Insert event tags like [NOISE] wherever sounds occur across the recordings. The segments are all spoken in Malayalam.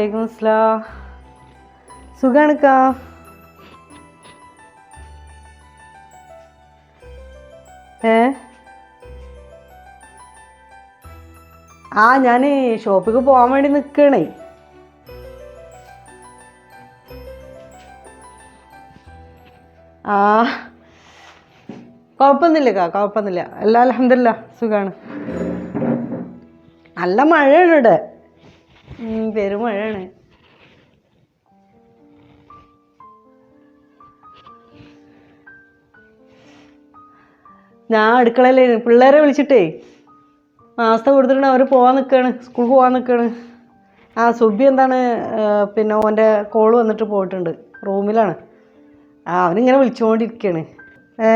വലൈക്കും അസ്സലാം. സുഖാണക്കാ? ഏ? ആ ഞാൻ ഷോപ്പിക്ക് പോകാൻ വേണ്ടി നിൽക്കണേ ആ. കുഴപ്പമൊന്നുമില്ല കാ കുഴപ്പമൊന്നുമില്ല എല്ലാം അലഹമില്ല സുഖാണ്. നല്ല മഴയാണ് ഇവിടെ പെരുമഴയാണ്. ഞാൻ അടുക്കളയിലേ പിള്ളേരെ വിളിച്ചിട്ടേ മാസ്ത കൊടുത്തിട്ടുണ്ട് അവർ പോകാൻ നിൽക്കുകയാണ് സ്കൂൾ പോകാൻ നിൽക്കുകയാണ് ആ സുബി എന്താണ് പിന്നെ ഓന്റെ കോൾ വന്നിട്ട് പോയിട്ടുണ്ട് റൂമിലാണ്. ആ അവനിങ്ങനെ വിളിച്ചുകൊണ്ടിരിക്കുകയാണ് ഏ?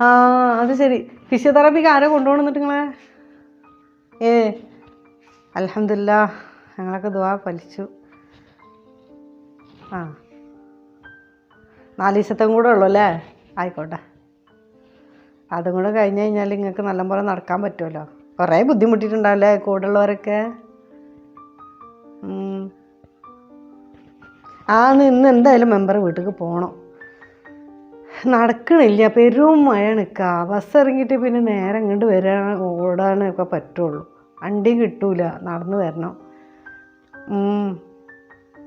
ആ അത് ശരി. ഫിസിയോതെറാപ്പിക്ക് ആരോ കൊണ്ടുപോകണമെന്നിട്ട് നിങ്ങളെ? ഏ അലഹമില്ല ഞങ്ങളൊക്കെ ദുവാ ഫലിച്ചു ആ. നാല് ദിവസത്തും കൂടെ ഉള്ളൂ അല്ലേ? ആയിക്കോട്ടെ. അതും കൂടെ കഴിഞ്ഞ് കഴിഞ്ഞാൽ നിങ്ങൾക്ക് നല്ലപോലെ നടക്കാൻ പറ്റുമല്ലോ. കുറേ ബുദ്ധിമുട്ടിയിട്ടുണ്ടാവില്ലേ കൂടെ ഉള്ളവരൊക്കെ. ആ ഇന്ന് എന്തായാലും മെമ്പർ വീട്ടിലേക്ക് പോകണം നടക്കണില്ല. പെരും മഴ നിൽക്കുക ബസ് ഇറങ്ങിയിട്ട് പിന്നെ നേരെ ഇങ്ങോട്ട് വരാൻ ഓടാനൊക്കെ പറ്റുള്ളൂ. വണ്ടി കിട്ടൂല. നടന്നു വരണം.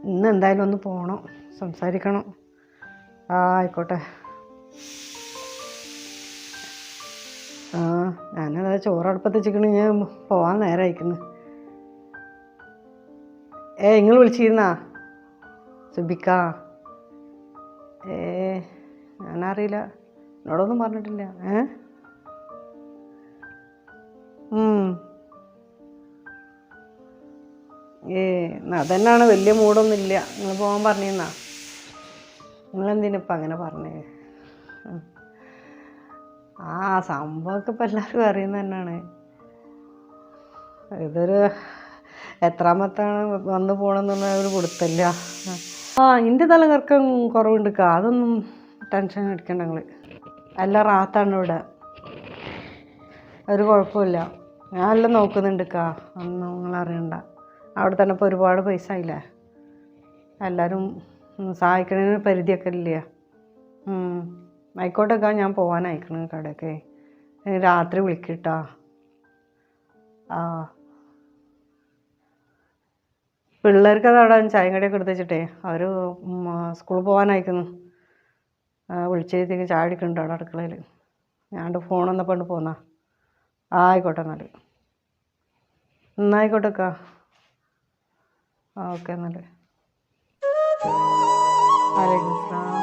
ഇന്ന് എന്തായാലും ഒന്ന് പോകണം സംസാരിക്കണം. ആ ആയിക്കോട്ടെ. ആ ഞാനത് ചോറടുപ്പത്ത് ചിക്കണ ഞാൻ പോവാൻ നേരം അയക്കുന്നു ഏ നിങ്ങൾ വിളിച്ചിരുന്നാ? സുബിക്ക. ഏ. ഞാനറിയില്ല. എന്നോടൊന്നും പറഞ്ഞിട്ടില്ല. ഏ. ഏ അതന്നാണ്. വലിയ മൂടൊന്നുമില്ല. നിങ്ങൾ പോകാൻ പറഞ്ഞിരുന്നാ? നിങ്ങളെന്തിനിപ്പം അങ്ങനെ പറഞ്ഞേ? ആ സംഭവമൊക്കെ ഇപ്പം എല്ലാവർക്കും അറിയുന്ന തന്നെയാണ് ഇതൊരു എത്രാമത്താണ് വന്നു പോകണമെന്നുള്ള ഒരു കൊടുത്തില്ല ആ എന്റെ തലകർക്കം കുറവുണ്ട്. അതൊന്നും ടെൻഷൻ അടിക്കണ്ട നിങ്ങൾ എല്ലാം റാത്താണ് ഇവിടെ. ഒരു കുഴപ്പമില്ല. ഞാൻ എല്ലാം നോക്കുന്നുണ്ട് കാ ഒന്നും നിങ്ങൾ അറിയണ്ട. അവിടെ തന്നെ ഇപ്പോൾ ഒരുപാട് പൈസ ആയില്ലേ? എല്ലാവരും സഹായിക്കണതിന് പരിധിയൊക്കെ ഇല്ല? ആയിക്കോട്ടെ കാ ഞാൻ പോകാൻ അയക്കണം കടയൊക്കെ രാത്രി വിളിക്കട്ടാ. ആ. പിള്ളേർക്ക് അത് അവിടെ ചായം കടിയൊക്കെ എടുത്ത് വെച്ചിട്ടേ അവർ സ്കൂളിൽ പോകാൻ അയക്കുന്നു വിളിച്ചെഴുതിക്ക് ചായ അടിക്കുന്നുണ്ട് അവിടെ അടുക്കളയിൽ. ഞാണ്ട് ഫോൺ വന്നപ്പോൾ കൊണ്ട് പോന്നാ. ആയിക്കോട്ടെ എന്നാൽ എന്നായിക്കോട്ടെ അക്ക. ഓക്കെ എന്നാൽ വലൈക്കും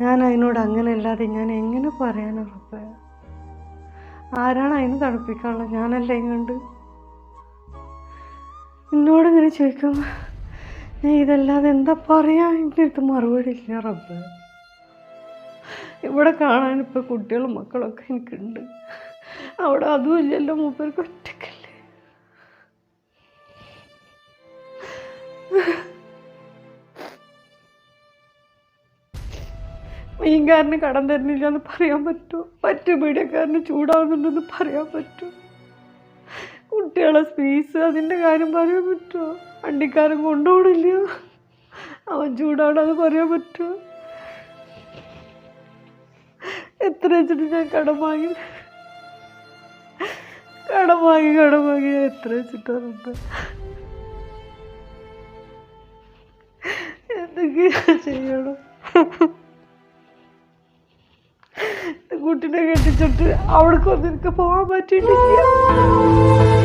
ഞാൻ അതിനോട് അങ്ങനെ അല്ലാതെ ഞാൻ എങ്ങനെ പറയാനുറപ്പ് ആരാണ് അതിന് തണുപ്പിക്കാനുള്ളത്? ഞാനല്ലേ കണ്ട് എന്നോട് ഇങ്ങനെ ചോദിക്കും ഞാൻ ഇതല്ലാതെ എന്താ പറയാ? എന്റെ അടുത്ത് മറുപടി ഇല്ല റബ്ബ്. ഇവിടെ കാണാൻ ഇപ്പോൾ കുട്ടികളും മക്കളൊക്കെ എനിക്കുണ്ട്. അവിടെ അതും ഇല്ലല്ലോ മൂപ്പർക്ക് ഒറ്റക്കല്ലേ മീൻകാരന് കടം തരുന്നില്ല എന്ന് പറയാൻ പറ്റുമോ? മറ്റു പീഡിയക്കാരന് ചൂടാവുന്നുണ്ടെന്ന് പറയാൻ പറ്റുമോ? കുട്ടികളെ ഫീസ് അതിന്റെ കാര്യം പറയാൻ പറ്റുമോ? വണ്ടിക്കാരൻ കൊണ്ടുപോകണില്ല അവൻ ചൂടാണെന്ന് പറയാൻ പറ്റുമോ? എത്ര വെച്ചിട്ട് ഞാൻ കടം വാങ്ങി കടം വാങ്ങി കടം വാങ്ങി എത്ര വെച്ചിട്ടുണ്ട് എന്തൊക്കെയാ ചെയ്യണം? കുട്ടിനെ കെട്ടിച്ചിട്ട് അവിടെ കൊന്നിരിക്ക പോകാൻ പറ്റിയിട്ടില്ല.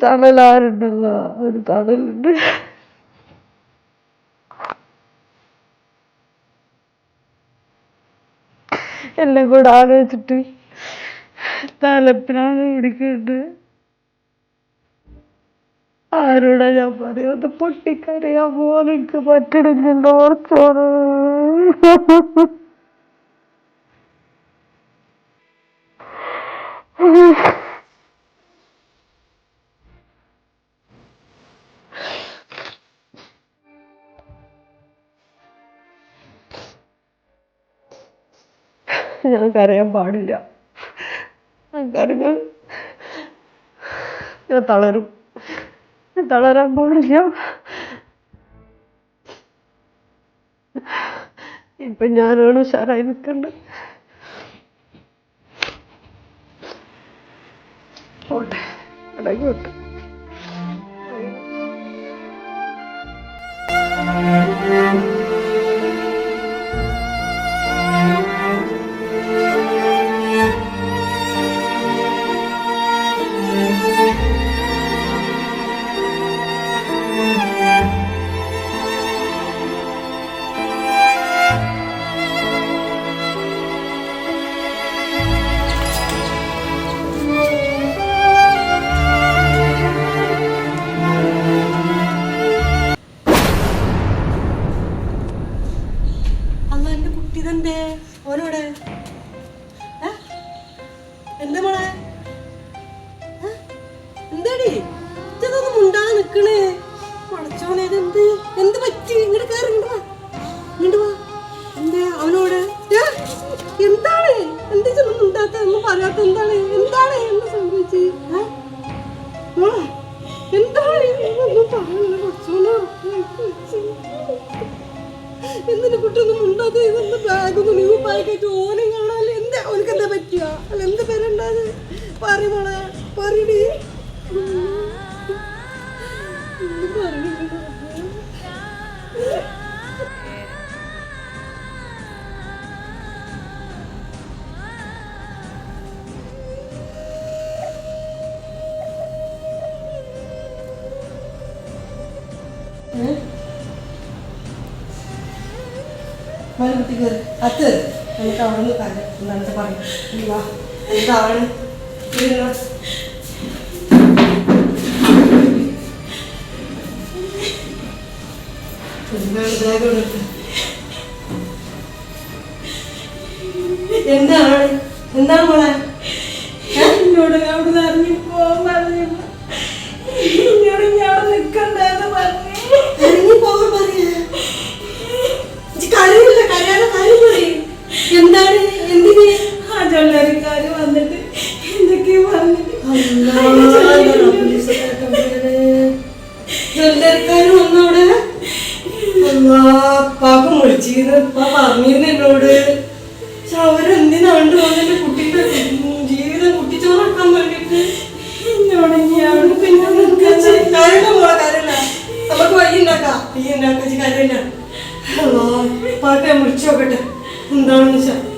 തണലാരുണ്ടല്ലോ ഒരു തണലുണ്ട്. എല്ലാം കൂടെ ആലോചിച്ചിട്ട് തലപ്പിനാണ് പിടിക്കുന്നുണ്ട് ആരോടാ ഞാൻ പറയുന്നത് പൊട്ടിക്കരയാൻ പോലെ എനിക്ക് പറ്റണില്ലല്ലോ ഓർത്തോണ് [LAUGHS] ഞാൻ കരയാൻ പാടില്ല. ഞാൻ കരഞ്ഞാൽ ഞാൻ തളരും തളരാൻ പാടില്ല. ഇപ്പൊ ഞാനാണ് ഉഷാറായി നിൽക്കേണ്ടത് അടങ്ങി വിട്ടു. അല്ല എന്താണ് മലകുട്ടി കയറി അത്ത്. നമുക്ക് അവിടെ നിന്ന് കാര്യം എന്താണെന്ന് പറയും ബാഗ് എടുത്ത്. ഞാൻ വിളിച്ചു നോക്കട്ടെ. എന്താണെന്ന് വെച്ചാ.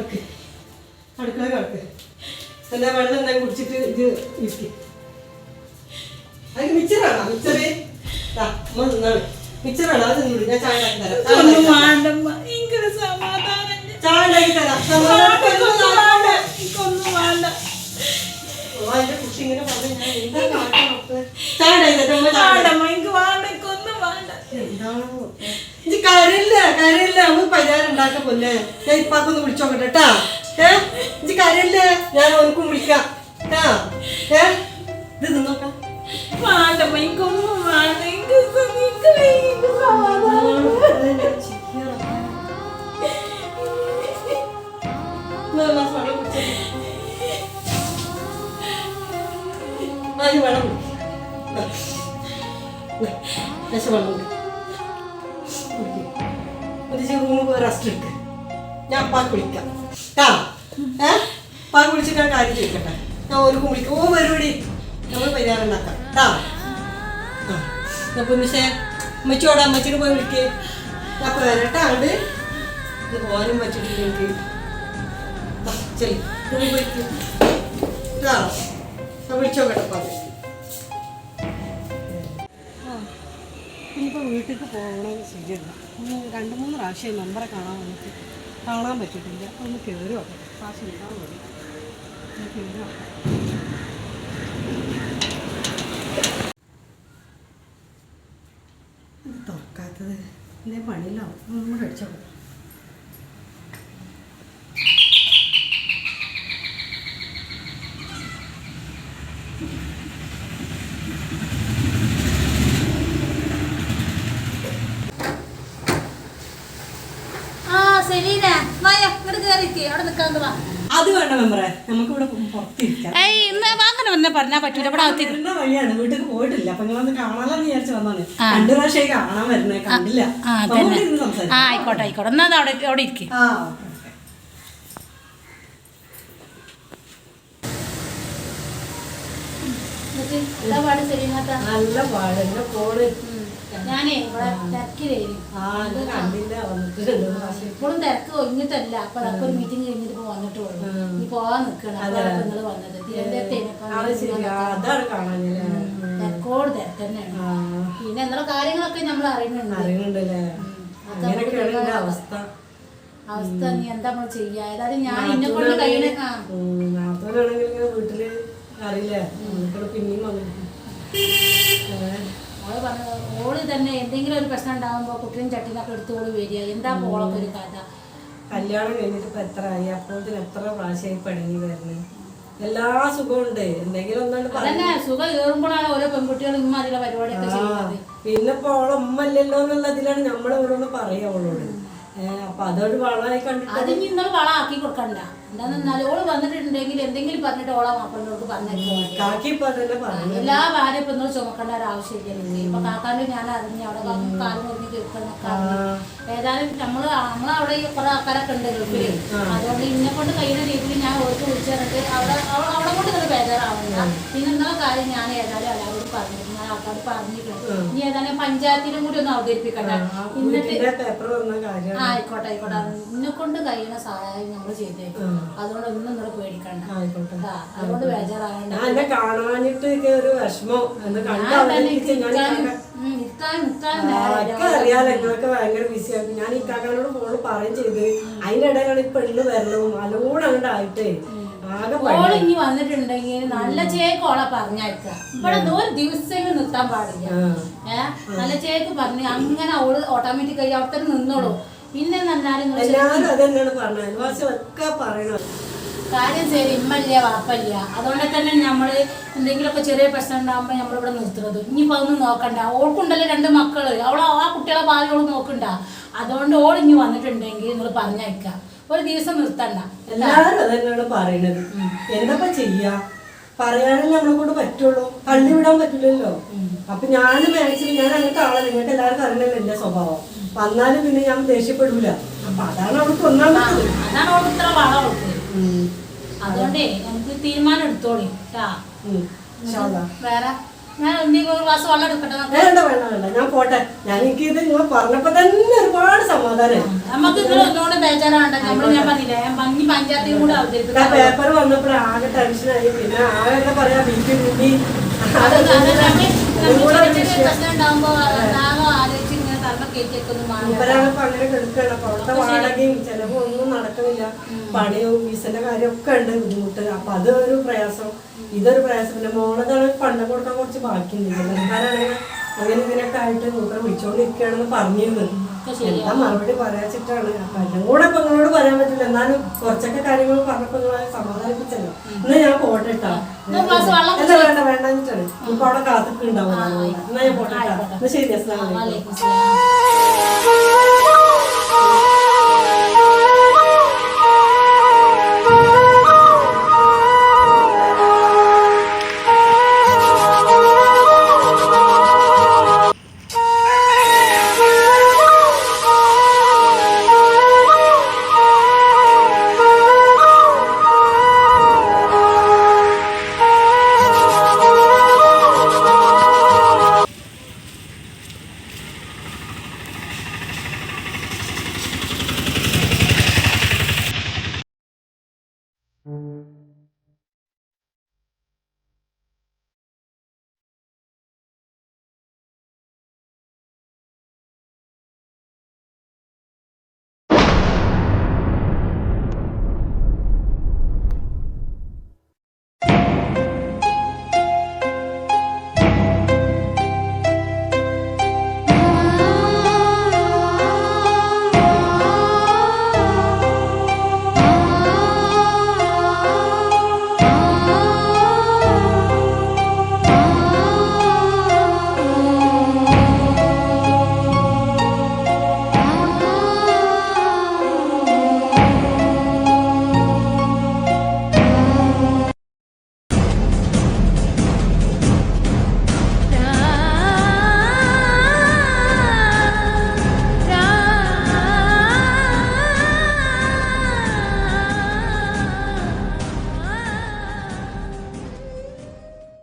ഓക്കെ അടുക്കള കിടക്ക്. വെള്ളം കുടിച്ചിട്ട് ഇത് ഇരിക്കും. അത് മിച്ചറാണോ മിച്ചറ് അമ്മ നിന്നാണ്. മിച്ചറാണോ അത് തിന്നൂടി. ഞാൻ ചായ ഉണ്ടാക്കി തരാം. ചായ കുട്ടി ഇങ്ങനെ പറഞ്ഞു ഞാൻ എന്താ കാട്ടണം? ചായ ഉണ്ടാക്കി തരാം. എന്താണ് ഇത് കരയില്ല കരയില്ല നമുക്ക് പരിഹാരം ഉണ്ടാക്കാൻ പോലെ ഞാൻ ഇപ്പാക്കൊന്ന് വിളിച്ചോക്കട്ടെ കേട്ടാ ഏ ഇത് കരയില്ല ഞാൻ അവനക്കും വിളിക്കാം കേട്ടാ ഏ ഇത് നോക്കാം വേണ്ട വേണം എന്നിട്ട് റൂമിൽ പോയി റെസ്റ്റ് എടുക്ക്. ഞാൻ അപ്പാക്ക് വിളിക്കാം. ആ ഏ? അപ്പാക്ക് വിളിച്ചിട്ട് ഞാൻ കാര്യം ചോദിക്കട്ടെ? ഞാൻ ഓർക്കും വിളിക്കും. ഓ പരിപാടി നമ്മൾ പരിഹാരം ഉണ്ടാക്കാം. കേട്ടാ അപ്പം പക്ഷേ അമ്മച്ചോടാ അമ്മച്ചിന് പോയി വിളിക്കേ. അപ്പം വരട്ടെ അങ്ങോട്ട് ഇത് പോകാനും പറ്റിട്ടില്ല എനിക്ക്. ചെല്ല്. റൂമിൽ പോയിട്ട് ഇതാ ഞാൻ വിളിച്ചോക്കട്ടെ അപ്പൊ ഇനിയിപ്പോൾ വീട്ടിലേക്ക് പോകണമെന്ന് ശരിയല്ല. രണ്ട് മൂന്ന് പ്രാവശ്യം നമ്പറെ കാണാൻ നമുക്ക് കാണാൻ പറ്റിയിട്ടില്ല. ഒന്ന് കയറി നോക്കാം. ക്ലാസ് ഉണ്ടാകാൻ മതി കയറി നോക്കാം. തുറക്കാത്തത് എന്തേ പണിയില്ല? ഒന്നും കൂടെ അടിച്ചോ. ആ അത് വേണ്ട മെമ്പറെ നമുക്കിവിടെ പുറത്തിരിക്കാം ഏയ് ഇന്ന് അങ്ങനെ വന്നെ പറഞ്ഞാ പറ്റൂല ഇവിടെ അകത്തേക്ക് വരുന്ന വഴിയാണ് വീട്ടിൽ പോയിട്ടില്ല അപ്പൊ നിങ്ങളൊന്ന് കാണാനെന്ന് വിചാരിച്ചു വന്നാണ് രണ്ടു പ്രാവശ്യമായി കാണാൻ വരുന്നേ കണ്ടില്ല ആ അപ്പൊ അതന്നെ നമുക്ക് ഇരുന്ന് ആ സംസാരിക്കാം ആയിക്കോട്ടെ ആയിക്കോട്ടെ എന്നാ അത് അവിടെ അവിടെ ഇരിക്കും ആ നല്ല പാട് എന്നെ പോണ് ഞാനേ ഇവിടെ തിരക്കിലായിരുന്നു വന്നിട്ട് ഇപ്പോഴും തിരക്ക് ഒഴിഞ്ഞിട്ടല്ല. അപ്പൊ അതൊക്കെ ഒരു മീറ്റിംഗ് കഴിഞ്ഞിട്ട് ഇപ്പൊ വന്നിട്ടുള്ളൂ ഇനി പോവാൻ നിക്കണം. നിങ്ങൾ വന്നത്. തിരക്കോട് തിരക്ക് തന്നെയാണ് പിന്നെ എന്നുള്ള കാര്യങ്ങളൊക്കെ നമ്മൾ അറിയുന്നുണ്ട്. അവസ്ഥ. അവസ്ഥ നീ എന്താ നമ്മൾ ചെയ്യാ? ഏതായാലും ഞാൻ ഇന്നെ കൊണ്ട് കഴിയണ ആ. നാത്തോനാണെങ്കിൽ ഇങ്ങനെ വീട്ടിൽ അറിയില്ല? പിന്നെയും [LAUGHS] ഓൾ പറഞ്ഞത് ഓൾ തന്നെ എന്തെങ്കിലും ഒരു പ്രശ്നം ഉണ്ടാകുമ്പോൾ കുട്ടിയും ചട്ടിനൊക്കെ എടുത്തോൾ വരിക. എന്താ മോളൊക്കെ ഒരു കഥ? കല്യാണം കഴിഞ്ഞിട്ട് ഇപ്പം എത്ര ആയി? അപ്പോഴത്തിന് എത്ര പ്രാവശ്യമായി പണങ്ങി വരുന്നത്? എല്ലാ സുഖവും ഉണ്ട്. എന്തെങ്കിലും ഒന്നാണ്ട് പറ അതന്നെ സുഖം കയറുമ്പോഴാണ് ഓരോ പെൺകുട്ടികൾ ഇമ്മ അതിലെ പരിപാടിയൊക്കെ ചെയ്യുന്നത്. പിന്നെ ഇപ്പൊ ഓളെ ഉമ്മ അല്ലല്ലോ എന്നുള്ളതിലാണ് നമ്മൾ ഓരോന്ന് പറയാ അവളോട്. അപ്പൊ അതൊരു വളമായി കണ്ടിട്ട് അത് നിങ്ങൾ വളം ആക്കി കൊടുക്കണ്ട. എന്താണെന്നാൽ ഓൾ വന്നിട്ടുണ്ടെങ്കിൽ എന്തെങ്കിലും പറഞ്ഞിട്ട് ഓളെ ഇപ്പൊ പറഞ്ഞു എല്ലാ ഭാര്യ ഇപ്പൊ നിങ്ങൾ ചുമക്കേണ്ട ഒരു ആവശ്യമില്ല ഇപ്പൊ കാക്കാനും ഞാൻ അറിഞ്ഞു അവിടെ കാക്കും കാലും മുറിഞ്ഞ് അറിഞ്ഞു. ഏതായാലും നമ്മൾ നമ്മളവിടെ കുറെ ആൾക്കാരൊക്കെ ഉണ്ട് ഗൾഫിൽ അതുകൊണ്ട് ഇന്നെ കൊണ്ട് കഴിയുന്ന രീതിയിൽ ഞാൻ ഓർക്ക് വിളിച്ചു തന്നിട്ട് അവിടെ അവ- അവിടെ കൊണ്ട് നിങ്ങൾ ബേജാറാവുന്നില്ല പിന്നെ കാര്യം ഞാൻ ഏതായാലും ഞാൻ ആൾക്കാർ പറഞ്ഞിട്ടുണ്ട്. ഇനി ഏതായാലും പഞ്ചായത്തിനും കൂടി ഒന്ന് അവതരിപ്പിക്കട്ടെ. എന്നിട്ട് ആയിക്കോട്ടെ ആയിക്കോട്ടെ. ഇന്നെ കൊണ്ട് കഴിയുന്ന സഹായം നമ്മൾ ചെയ്തേക്കും. അതുകൊണ്ട് ഒന്നും നിങ്ങൾ പേടിക്കണ്ട. അതുകൊണ്ട് ബേജാറാകണ്ട ഞാൻ എന്നെ കാണാനിട്ട് ഒരു വിഷമം. എന്ന് ഞാൻ അറിയാലോ ഭയങ്കര ഇക്കാക്കാനോട് ഫോണ് പറയുകയും ചെയ്ത്. അതിന്റെ ഇടയിലാണ് ഈ പെണ്ണ് വരണവും നല്ലോണം അങ്ങോട്ട് ആയിട്ടേ. ആകെ ഓൾ ഇനി വന്നിട്ടുണ്ടെങ്കിൽ നല്ല ചേക്ക് ഓളെ പറഞ്ഞയക്കുക ഇവിടെ ഒരു ദിവസം നിർത്താൻ പാടില്ല. ഏ? നല്ല ചേക്ക് പറഞ്ഞു അങ്ങനെ ഓൾ ഓട്ടോമാറ്റിക്കായി അവിടെ തന്നെ നിന്നോളൂ. പിന്നെ കാര്യം ശരി ഇമ്മല്ല വാപ്പല്ല. അതുകൊണ്ട് തന്നെ നമ്മൾ എന്തെങ്കിലുമൊക്കെ ചെറിയ പ്രശ്നം ഉണ്ടാകുമ്പോൾ നമ്മളിവിടെ നിർത്തുന്നത് ഇനിയിപ്പോൾ അതൊന്നും നോക്കണ്ട. ഓൾക്കുണ്ടല്ലോ രണ്ട് മക്കൾ. അവളെ ആ കുട്ടികളെ ഭാവി നോക്കണ്ട. അതുകൊണ്ട് ഓൾ ഇനി വന്നിട്ടുണ്ടെങ്കിൽ നിങ്ങൾ പറഞ്ഞയക്കാം. ഒരു ദിവസം നിർത്തണ്ട. എല്ലാരും അത് തന്നെയാണ് പറയണത് എന്താ ചെയ്യാ? പറയാനും നമ്മളെ കൊണ്ട് പറ്റുള്ളൂ. കണ്ടുവിടാൻ പറ്റില്ലല്ലോ. അപ്പൊ ഞാൻ മാക്സിമം ഞാൻ അങ്ങനത്തെ ആളെ നിങ്ങൾക്ക് എല്ലാവർക്കും അറിയണല്ലോ എന്റെ സ്വഭാവം. വന്നാലും പിന്നെ ഞാൻ ദേഷ്യപ്പെടൂല. അപ്പൊ അതാണ് അവൾക്ക് ഒന്നാമത് അതാണ് ഓൾക്ക് ഇത്ര വളം അവൾക്ക് അതുകൊണ്ടേ നമുക്ക് തീരുമാനം എടുത്തോളി. വേറെ വേണ്ട വേണ്ട വേണ്ട. ഞാൻ പോട്ടെ. ഞാൻ എനിക്ക് ഇത് നിങ്ങൾ പറഞ്ഞപ്പോ തന്നെ ഒരുപാട് സമാധാനം. കൂടെ പേപ്പർ വന്നപ്പോൾ ആകെ ടെൻഷനായി പിന്നെ ആകെ എന്താ പറയാ ബി പി കൂടി തലമ കയറ്റിയൊക്കെ അങ്ങനെ കിടക്കുകയാണ് അപ്പൊ അവിടുത്തെ വാടകയും ചെലവും ഒന്നും നടക്കുന്നില്ല. പണിയും വീസന്റെ കാര്യമൊക്കെ ഉണ്ട് ബുദ്ധിമുട്ട്. അപ്പൊ അതൊരു പ്രയാസം. ഇതൊരു പ്രയാസം. പിന്നെ മോളതാണ് പണ്ട് കൊടുക്കാൻ കുറച്ച് ബാക്കിയുണ്ട്. ചെറുക്കാരാണെങ്കിൽ അങ്ങനെ ഇങ്ങനെയൊക്കെ ആയിട്ട് നോക്കാൻ വിളിച്ചോണ്ടിരിക്കുകയാണെന്ന് പറഞ്ഞിരുന്നു. എന്താ മറുപടി പറയാച്ചിട്ടാണ്. അപ്പൊ എല്ലാം കൂടെ ഇപ്പൊ നിങ്ങളോട് പറയാൻ പറ്റില്ല. എന്നാലും കുറച്ചൊക്കെ കാര്യങ്ങൾ പറഞ്ഞപ്പോ നിങ്ങളെ സമാധാനിപ്പിച്ചല്ലോ. എന്നാ ഞാൻ പോട്ടെ കേട്ടോ അല്ല വേണ്ട വേണ്ടെന്നിട്ടാണ് ഇപ്പൊ അവിടെ കാത്തിട്ടുണ്ടാവും എന്നാ ഞാൻ പോട്ടെ കേട്ടോ എന്നാ ശരി അസ്സലാമു അലൈക്കും. വലൈക്കും സലാം.